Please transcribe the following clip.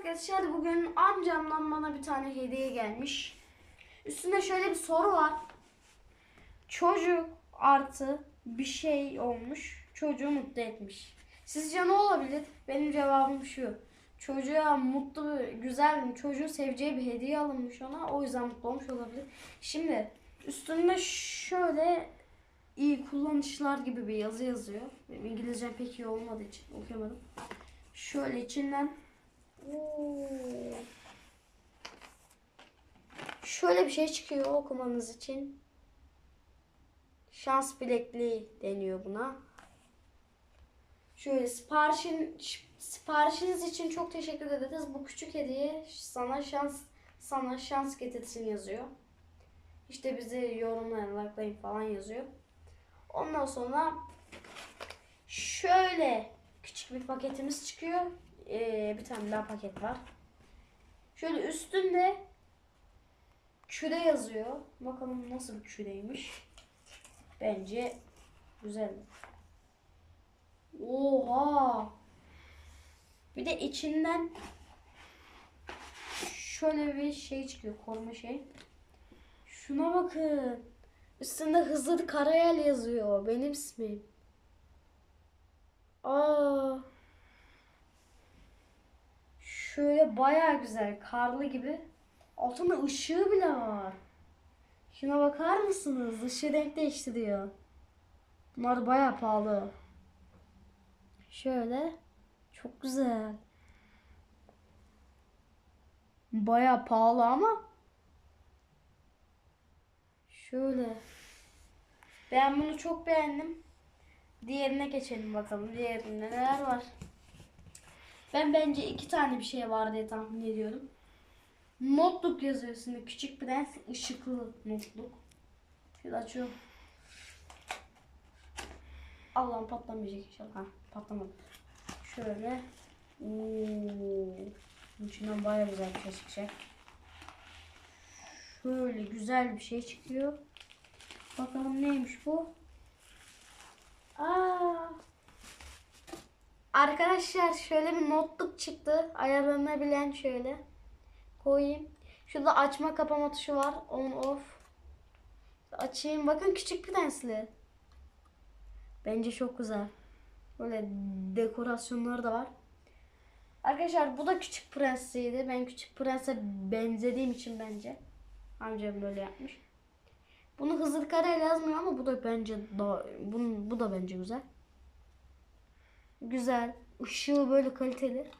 arkadaşlar bugün amcamdan bana bir tane hediye gelmiş. Üstünde şöyle bir soru var. Çocuk artı bir şey olmuş. Çocuğu mutlu etmiş. Sizce ne olabilir? Benim cevabım şu. Çocuğa mutlu, güzel, çocuğun seveceği bir hediye alınmış ona. O yüzden mutlu olmuş olabilir. Şimdi üstünde şöyle iyi kullanışlar gibi bir yazı yazıyor. Benim İngilizcem pek iyi olmadığı için okuyamadım. Şöyle içinden. Şöyle bir şey çıkıyor okumanız için. Şans bilekliği deniyor buna. Şöyle siparişin siparişiniz için çok teşekkür ederiz. Bu küçük hediye sana şans sana şans getirsin yazıyor. İşte bizi yorumlayın, likelayın falan yazıyor. Ondan sonra şöyle bir paketimiz çıkıyor. Ee, bir tane daha paket var. Şöyle üstünde küre yazıyor. Bakalım nasıl bir küreymiş. Bence güzel. Oha! Bir de içinden şöyle bir şey çıkıyor. Koruma şey. Şuna bakın. Üstünde Hızır Karayel yazıyor. Benim ismim. Aa. Şöyle baya güzel. Karlı gibi. Altında ışığı bile var. Şuna bakar mısınız? Işığı renk değiştiriyor. Bunlar baya pahalı. Şöyle. Çok güzel. Baya pahalı ama Şöyle. Ben bunu çok beğendim. Diğerine geçelim bakalım. Diğerinde neler var? Ben bence iki tane bir şey var diye tahmin ediyorum. Notluk yazıyor üstünde. Küçük prens ışıklı notluk. Şöyle açıyorum. Allah'ım patlamayacak inşallah. Ha, patlamadı. Şöyle. Oo. İçinden baya güzel bir şey çıkacak. Şöyle güzel bir şey çıkıyor. Bakalım neymiş bu? Aa. Arkadaşlar şöyle bir notluk çıktı. Ayarlanabilen şöyle. Koyayım. Şurada açma kapama tuşu var. On off. Açayım. Bakın küçük prensli. Bence çok güzel. Böyle dekorasyonları da var. Arkadaşlar bu da küçük prensliydi. Ben küçük prense benzediğim için bence. Amcam böyle yapmış. Bunu Hızır Karayel yazmıyor ama bu da bence daha, bu, bu da bence güzel. Güzel. Işığı böyle kaliteli.